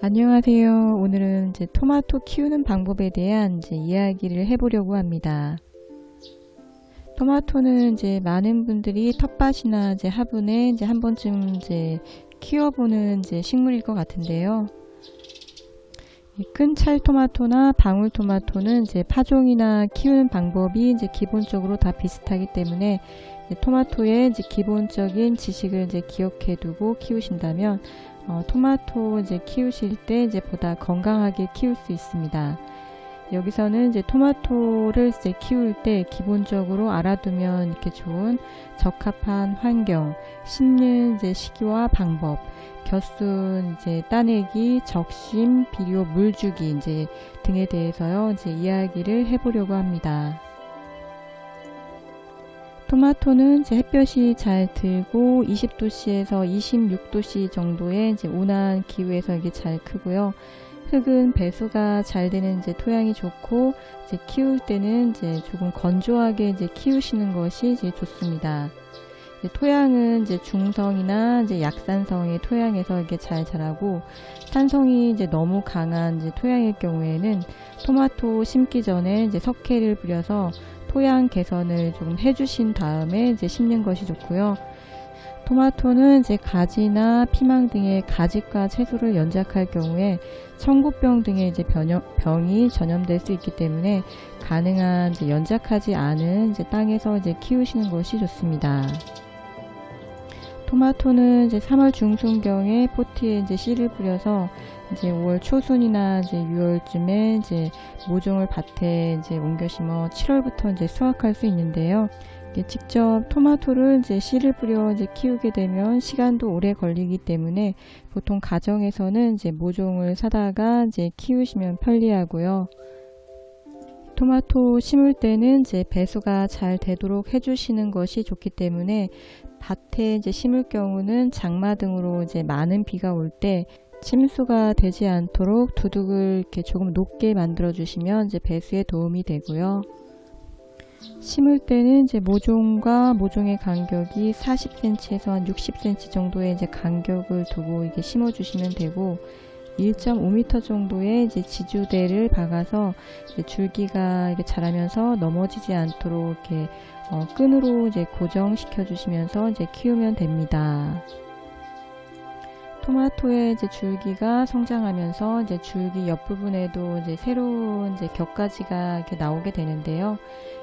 안녕하세요. 오늘은 이제 토마토 키우는 방법에 대한 이제 이야기를 해보려고 합니다. 토마토는 이제 많은 분들이 텃밭이나 이제 화분에 이제 한 번쯤 이제 키워보는 이제 식물일 것 같은데요. 큰 찰 토마토나 방울 토마토는 이제 파종이나 키우는 방법이 이제 기본적으로 다 비슷하기 때문에 토마토의 이제 기본적인 지식을 이제 기억해 두고 키우신다면 어, 토마토 이제 키우실 때 이제 보다 건강하게 키울 수 있습니다. 여기서는 이제 토마토를 이제 키울 때 기본적으로 알아두면 이렇게 좋은 적합한 환경, 심는 이제 시기와 방법, 겨순 이제 따내기, 적심, 비료, 물주기 이제 등에 대해서요 이제 이야기를 해보려고 합니다. 토마토는 이제 햇볕이 잘 들고 20도씨에서 26도씨 정도의 이제 온화한 기후에서 이게 잘 크고요. 흙은 배수가 잘 되는 이제 토양이 좋고 이제 키울 때는 이제 조금 건조하게 이제 키우시는 것이 이제 좋습니다. 이제 토양은 이제 중성이나 이제 약산성의 토양에서 이게 잘 자라고 산성이 이제 너무 강한 이제 토양일 경우에는 토마토 심기 전에 이제 석회를 뿌려서 토양 개선을 좀 해주신 다음에 이제 심는 것이 좋고요. 토마토는 이제 가지나 피망 등의 가지과 채소를 연작할 경우에 청국병 등의 이제 변형, 병이 전염될 수 있기 때문에 가능한 이제 연작하지 않은 이제 땅에서 이제 키우시는 것이 좋습니다. 토마토는 이제 3월 중순경에 포트에 이제 씨를 뿌려서 이제 5월 초순이나 이제 6월쯤에 이제 모종을 밭에 이제 옮겨 심어 7월부터 이제 수확할 수 있는데요. 직접 토마토를 이제 씨를 뿌려 이제 키우게 되면 시간도 오래 걸리기 때문에 보통 가정에서는 이제 모종을 사다가 이제 키우시면 편리하고요. 토마토 심을 때는 이제 배수가 잘 되도록 해주시는 것이 좋기 때문에 밭에 이제 심을 경우는 장마 등으로 이제 많은 비가 올 때 침수가 되지 않도록 두둑을 이렇게 조금 높게 만들어 주시면 이제 배수에 도움이 되고요. 심을 때는 이제 모종과 모종의 간격이 40cm에서 한 60cm 정도의 이제 간격을 두고 이게 심어 주시면 되고 1.5m 정도의 이제 지주대를 박아서 줄기가 이렇게 자라면서 넘어지지 않도록 이렇게 어, 끈으로 이제 고정시켜 주시면서 이제 키우면 됩니다. 토마토의 이제 줄기가 성장하면서 이제 줄기 옆 부분에도 이제 새로운 이제 격가지가 이렇게 나오게 되는데요.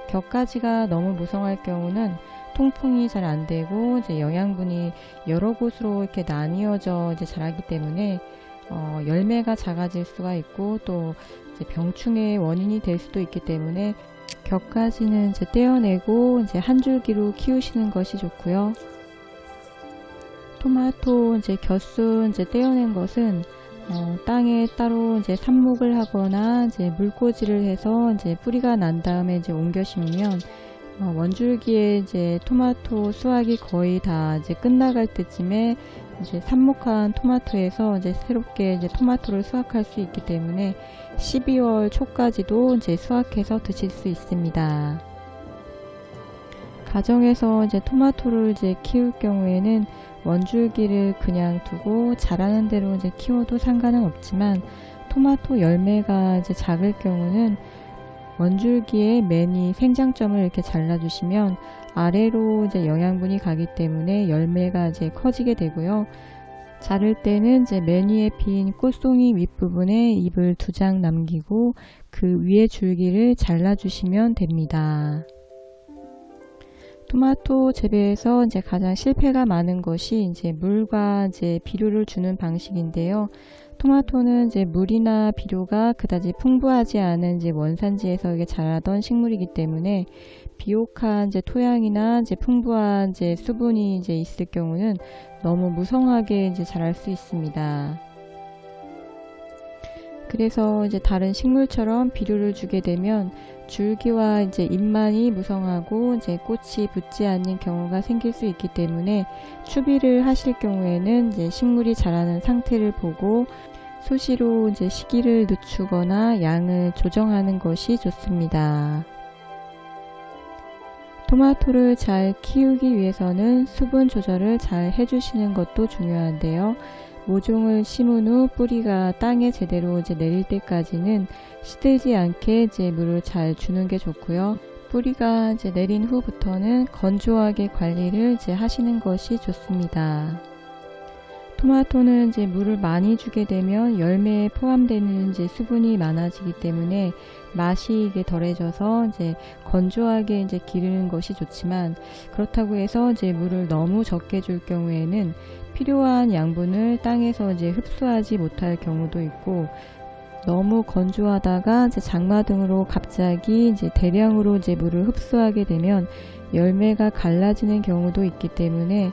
격가지가 너무 무성할 경우는 통풍이 잘 안 되고 이제 영양분이 여러 곳으로 이렇게 나뉘어져 이제 자라기 때문에 어, 열매가 작아질 수가 있고 또 병충해의 원인이 될 수도 있기 때문에 격까지는 이제 떼어내고 이제 한 줄기로 키우시는 것이 좋고요. 토마토 이제 곁순 이제 떼어낸 것은 어, 땅에 따로 이제 삽목을 하거나 이제 물꽂이를 해서 이제 뿌리가 난 다음에 이제 옮겨 심으면 어, 원줄기에 이제 토마토 수확이 거의 다 이제 끝나갈 때쯤에 이제 삽목한 토마토에서 이제 새롭게 이제 토마토를 수확할 수 있기 때문에 12월 초까지도 이제 수확해서 드실 수 있습니다. 가정에서 이제 토마토를 이제 키울 경우에는 원줄기를 그냥 두고 자라는 대로 이제 키워도 상관은 없지만 토마토 열매가 이제 작을 경우는 원줄기에 매니 생장점을 이렇게 잘라주시면 아래로 이제 영양분이 가기 때문에 열매가 이제 커지게 되고요. 자를 때는 이제 매니에 핀 꽃송이 윗부분에 잎을 두 장 남기고 그 위에 줄기를 잘라주시면 됩니다. 토마토 재배에서 이제 가장 실패가 많은 것이 이제 물과 이제 비료를 주는 방식인데요. 토마토는 이제 물이나 비료가 그다지 풍부하지 않은 이제 원산지에서 이게 자라던 식물이기 때문에 비옥한 이제 토양이나 이제 풍부한 이제 수분이 이제 있을 경우는 너무 무성하게 이제 자랄 수 있습니다. 그래서 이제 다른 식물처럼 비료를 주게 되면 줄기와 이제 잎만이 무성하고 이제 꽃이 붙지 않는 경우가 생길 수 있기 때문에 추비를 하실 경우에는 이제 식물이 자라는 상태를 보고 수시로 이제 시기를 늦추거나 양을 조정하는 것이 좋습니다. 토마토를 잘 키우기 위해서는 수분 조절을 잘 해주시는 것도 중요한데요. 모종을 심은 후 뿌리가 땅에 제대로 이제 내릴 때까지는 시들지 않게 이제 물을 잘 주는 게 좋고요. 뿌리가 이제 내린 후부터는 건조하게 관리를 이제 하시는 것이 좋습니다. 토마토는 이제 물을 많이 주게 되면 열매에 포함되는 이제 수분이 많아지기 때문에 맛이 이게 덜해져서 이제 건조하게 이제 기르는 것이 좋지만 그렇다고 해서 이제 물을 너무 적게 줄 경우에는 필요한 양분을 땅에서 이제 흡수하지 못할 경우도 있고 너무 건조하다가 이제 장마 등으로 갑자기 이제 대량으로 이제 물을 흡수하게 되면 열매가 갈라지는 경우도 있기 때문에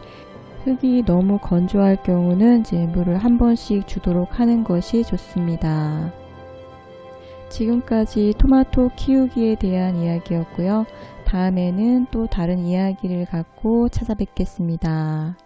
흙이 너무 건조할 경우는 이제 물을 한 번씩 주도록 하는 것이 좋습니다. 지금까지 토마토 키우기에 대한 이야기였고요. 다음에는 또 다른 이야기를 갖고 찾아뵙겠습니다.